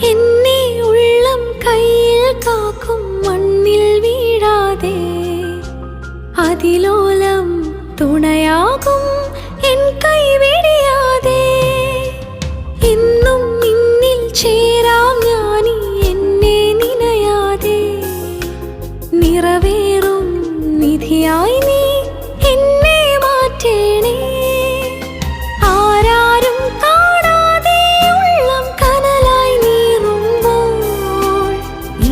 என்னை உள்ளம் கையில் காக்கும் மண்ணில் வீழாதே. அதிலோலம் துணையாகும்